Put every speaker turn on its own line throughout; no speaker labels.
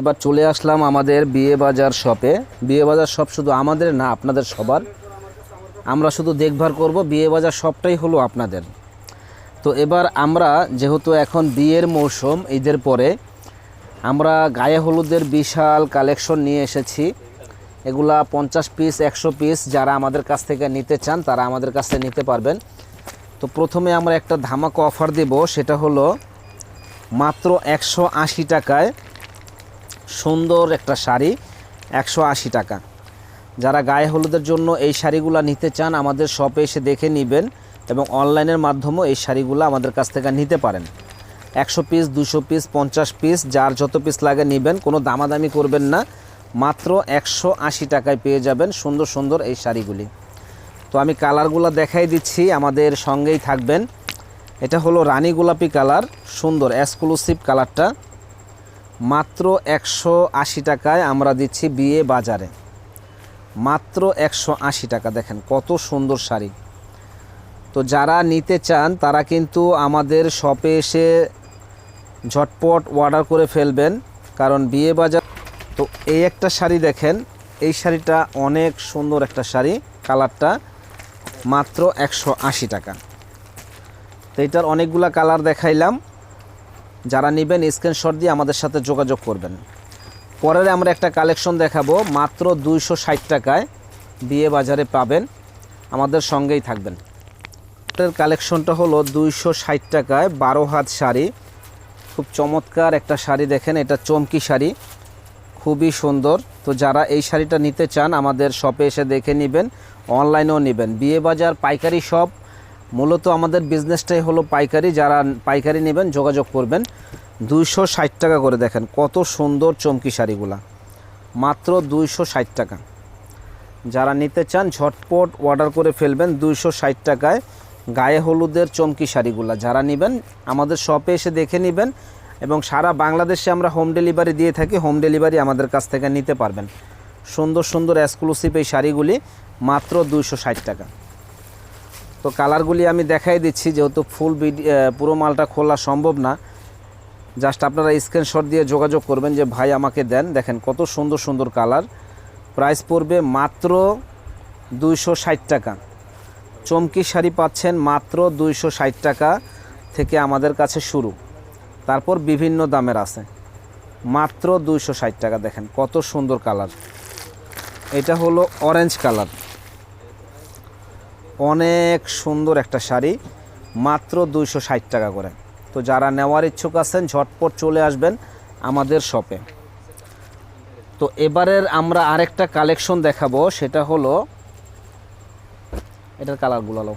এবার চলে আসলাম আমাদের বিয়ে বাজার শপে। বিয়ে বাজার শপ শুধু আমাদের না, আপনাদের সবার। আমরা শুধু দেখভাল করব, বিয়ে বাজার সবটাই হলো আপনাদের। তো এবার আমরা, যেহেতু এখন বিয়ের মৌসুম, ঈদের পরে, আমরা গায়ে হলুদের বিশাল কালেকশন নিয়ে এসেছি। এগুলা পঞ্চাশ পিস, একশো পিস, যারা আমাদের কাছ থেকে নিতে চান, তারা আমাদের কাছ থেকে নিতে পারবেন। তো প্রথমে আমরা একটা ধামাকা অফার দেব, সেটা হলো মাত্র একশো আশি টাকায় সুন্দর একটা শাড়ি, একশো আশি টাকা। যারা গায়ে হলুদের জন্য এই শাড়িগুলো নিতে চান, আমাদের শপে এসে দেখে নেবেন এবং অনলাইনের মাধ্যমেও এই শাড়িগুলো আমাদের কাছ থেকে নিতে পারেন। একশো পিস, দুশো পিস, পঞ্চাশ পিস, যার যত পিস লাগে নেবেন, কোনো দামাদামি করবেন না। মাত্র একশো আশি টাকায় পেয়ে যাবেন সুন্দর সুন্দর এই শাড়িগুলি। তো আমি কালারগুলো দেখাই দিচ্ছি, আমাদের সঙ্গেই থাকবেন। এটা হলো রানী গোলাপি কালার, সুন্দর এক্সক্লুসিভ কালারটা। মাত্র একশো আশি টাকায় আমরা দিচ্ছি বিয়ে বাজারে। মাত্র একশো আশি টাকা, দেখেন কত সুন্দর শাড়ি। তো যারা নিতে চান, তারা কিন্তু আমাদের শপে এসে ঝটপট অর্ডার করে ফেলবেন, কারণ বিয়ে বাজার তো এই একটা শাড়ি দেখেন, এই শাড়িটা অনেক সুন্দর একটা শাড়ি, কালারটা মাত্র একশো আশি টাকা। তো এটার অনেকগুলা কালার দেখাইলাম। যারা নেবেন স্ক্রিনশট দিয়ে আমাদের সাথে যোগাযোগ করবেন। পরের আমরা একটা কালেকশন দেখাবো, মাত্র দুইশো ষাট টাকায় বিয়ে বাজারে পাবেন, আমাদের সঙ্গেই থাকবেন। এটার কালেকশনটা হলো দুইশো ষাট টাকায় বারো হাত শাড়ি। খুব চমৎকার একটা শাড়ি দেখেন, এটা চমকি শাড়ি, খুবই সুন্দর। তো যারা এই শাড়িটা নিতে চান, আমাদের শপে এসে দেখে নেবেন অনলাইনেও নেবেন। বিয়ে বাজার পাইকারি শপ মূলত আমাদের বিজনেসটাই হলো পাইকারি। যারা পাইকারি নেবেন, যোগাযোগ করবেন। দুইশো ষাট টাকা করে দেখেন কত সুন্দর চমকি শাড়িগুলা। মাত্র দুইশো ষাট টাকা। যারা নিতে চান, ঝটপট অর্ডার করে ফেলবেন দুইশো ষাট টাকায় গায়ে হলুদের চমকি শাড়িগুলা। যারা নেবেন, আমাদের শপে এসে দেখে নেবেন এবং সারা বাংলাদেশে আমরা হোম ডেলিভারি দিয়ে থাকি হোম ডেলিভারি আমাদের কাছ থেকে নিতে পারবেন। সুন্দর সুন্দর এক্সক্লুসিভ এই শাড়িগুলি মাত্র দুইশো ষাট টাকা। তো কালারগুলি আমি দেখাই দিচ্ছি, যেহেতু ফুল পুরো মালটা খোলা সম্ভব না। জাস্ট আপনারা স্ক্রিনশট দিয়ে যোগাযোগ করবেন যে ভাই আমাকে দেন। দেখেন কত সুন্দর সুন্দর কালার। প্রাইস পড়বে মাত্র দুইশো ষাট টাকা। চমকি শাড়ি পাচ্ছেন মাত্র দুইশো ষাট টাকা থেকে আমাদের কাছে শুরু। তারপর বিভিন্ন দামের আছে। মাত্র দুইশো ষাট টাকা, দেখেন কত সুন্দর কালার। এটা হলো অরেঞ্জ কালার। অনেক সুন্দর একটা শাড়ি, মাত্র দুইশো ষাট টাকা করে। তো যারা নেওয়ার ইচ্ছুক আছেন, ঝটপট চলে আসবেন আমাদের শপে। তো এবারের আমরা আরেকটা কালেকশন দেখাবো, সেটা হলো, এটার কালারগুলো লো।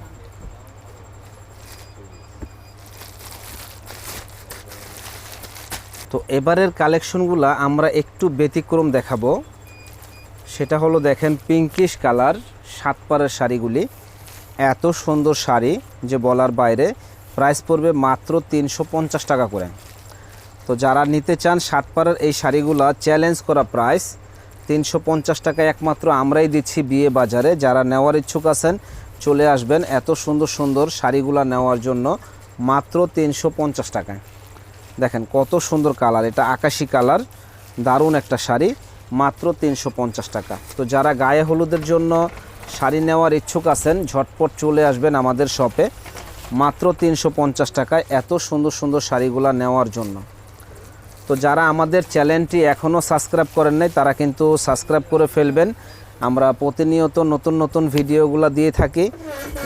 তো এবারের কালেকশনগুলো আমরা একটু ব্যতিক্রম দেখাবো। সেটা হলো দেখেন, পিঙ্কিশ কালার, সাত পাড়ের শাড়িগুলি। এত সুন্দর শাড়ি যে বলার বাইরে প্রাইস পড়বে মাত্র তিনশো পঞ্চাশ টাকা করে। তো যারা নিতে চান সাত পাড়ের এই শাড়িগুলো চ্যালেঞ্জ করা প্রাইস তিনশো পঞ্চাশ টাকায় একমাত্র আমরাই দিচ্ছি বিয়ে বাজারে। যারা নেওয়ার ইচ্ছুক আছেন, চলে আসবেন এত সুন্দর সুন্দর শাড়িগুলো নেওয়ার জন্য মাত্র তিনশো পঞ্চাশ টাকায়। দেখেন কত সুন্দর কালার, এটা আকাশি কালার, দারুণ একটা শাড়ি, মাত্র তিনশো পঞ্চাশ টাকা। তো যারা গায়ে হলুদের জন্য শাড়ি নেওয়ার ইচ্ছুক আছেন, ঝটপট চলে আসবেন আমাদের শপে। মাত্র তিনশো পঞ্চাশ টাকায় এত সুন্দর সুন্দর শাড়িগুলো নেওয়ার জন্য। তো যারা আমাদের চ্যানেলটি এখনও সাবস্ক্রাইব করেন নাই, তারা কিন্তু সাবস্ক্রাইব করে ফেলবেন। আমরা প্রতিনিয়ত নতুন নতুন ভিডিওগুলো দিয়ে থাকি।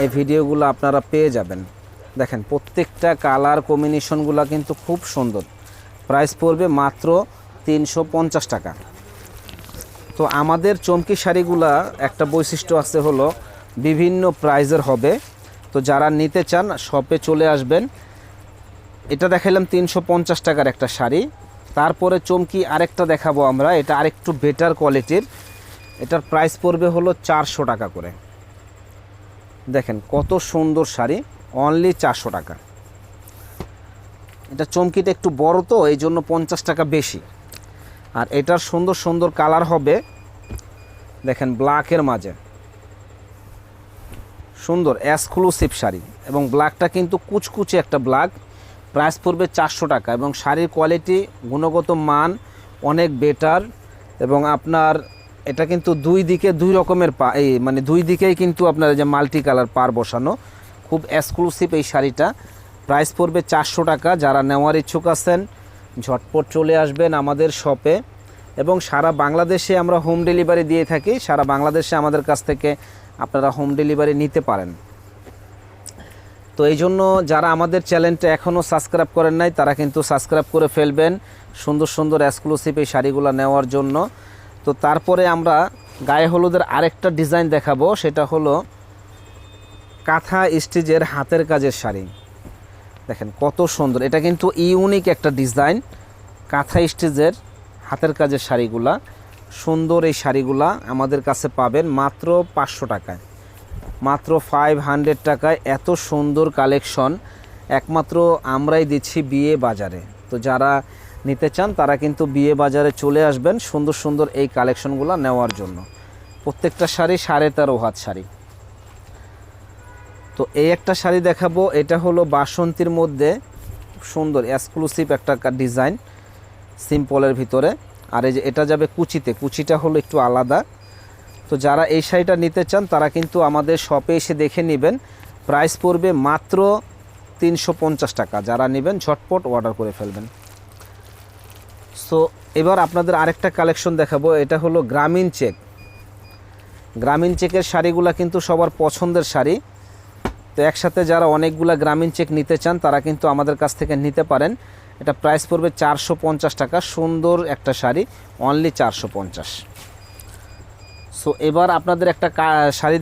এই ভিডিওগুলো আপনারা পেয়ে যাবেন। দেখেন, প্রত্যেকটা কালার কম্বিনেশনগুলো কিন্তু খুব সুন্দর। প্রাইস পড়বে মাত্র তিনশো পঞ্চাশ টাকা। তো আমাদের চমকি শাড়িগুলা একটা বৈশিষ্ট্য আছে হলো বিভিন্ন প্রাইজের হবে। তো যারা নিতে চান, শপে চলে আসবেন। এটা দেখাইলাম তিনশো পঞ্চাশ টাকার একটা শাড়ি। তারপরে চমকি আরেকটা দেখাবো আমরা। এটা আরেকটু বেটার কোয়ালিটির এটার প্রাইস পড়বে হলো চারশো টাকা করে। দেখেন কত সুন্দর শাড়ি। অনলি চারশো টাকা। এটা চমকিটা একটু বড় তো এই জন্য পঞ্চাশ টাকা বেশি। আর এটার সুন্দর সুন্দর কালার হবে দেখেন ব্ল্যাকের মাঝে। সুন্দর এক্সক্লুসিভ শাড়ি এবং ব্ল্যাকটা কিন্তু কুচকুচে একটা ব্ল্যাক প্রাইস পড়বে চারশো টাকা এবং শাড়ির কোয়ালিটি গুণগত মান অনেক বেটার এবং আপনার এটা কিন্তু দুই দিকে দুই রকমের পা এই মানে দুই দিকেই কিন্তু আপনার যে মাল্টি কালার পার বসানো। খুব এক্সক্লুসিভ এই শাড়িটা। প্রাইস পড়বে চারশো টাকা, যারা নেওয়ার ইচ্ছুক আছেন ঝটপট চলে আসবেন আমাদের শপে। এবং সারা বাংলাদেশে আমরা হোম ডেলিভারি দিয়ে থাকি, সারা বাংলাদেশে আমাদের কাছ থেকে আপনারা হোম ডেলিভারি নিতে পারেন। তো এই জন্য যারা আমাদের চ্যানেলটা এখনও সাবস্ক্রাইব করেন নাই, তারা কিন্তু সাবস্ক্রাইব করে ফেলবেন সুন্দর সুন্দর এক্সক্লুসিভ এই শাড়িগুলো নেওয়ার জন্য। তো তারপরে আমরা গায়ে হলুদের আরেকটা ডিজাইন দেখাবো, সেটা হলো কাঁথা স্টিচের হাতের কাজের শাড়ি। দেখেন কত সুন্দর। এটা কিন্তু ইউনিক একটা ডিজাইন। কাঁথা স্টিচের হাতের কাজের শাড়িগুলা। সুন্দর এই শাড়িগুলা আমাদের কাছে পাবেন মাত্র পাঁচশো টাকায়। মাত্র ফাইভ হান্ড্রেড টাকায় এত সুন্দর কালেকশন। একমাত্র আমরাই দিচ্ছি বিয়ে বাজারে। তো যারা নিতে চান, তারা কিন্তু বিয়ে বাজারে চলে আসবেন সুন্দর সুন্দর এই কালেকশনগুলো নেওয়ার জন্য। প্রত্যেকটা শাড়ি সাড়ে তেরো হাত শাড়ি। তো এই একটা শাড়ি দেখাবো, এটা হলো বাসন্তীর মধ্যে, সুন্দর এক্সক্লুসিভ একটা ডিজাইন সিম্পলের ভিতরে। আর এই যে এটা যাবে কুচিতে, কুচিটা হলো একটু আলাদা। তো যারা এই শাড়িটা নিতে চান, তারা কিন্তু আমাদের শপে এসে দেখে নেবেন। প্রাইস পড়বে মাত্র তিনশো পঞ্চাশ টাকা। যারা নেবেন, ঝটপট অর্ডার করে ফেলবেন। সো এবার আপনাদের আরেকটা কালেকশন দেখাবো, এটা হলো গ্রামীণ চেক গ্রামীণ চেকের শাড়িগুলো কিন্তু সবার পছন্দের শাড়ি। তো একসাথে যারা অনেকগুলা গ্রামীণ চেক নিতে চান, তারা কিন্তু আমাদের কাছ থেকে নিতে পারেন। এটা প্রাইস পড়বে চারশো পঞ্চাশ টাকা। সুন্দর একটা শাড়ি অনলি চারশো পঞ্চাশ। সো এবার আপনাদের একটা শাড়ি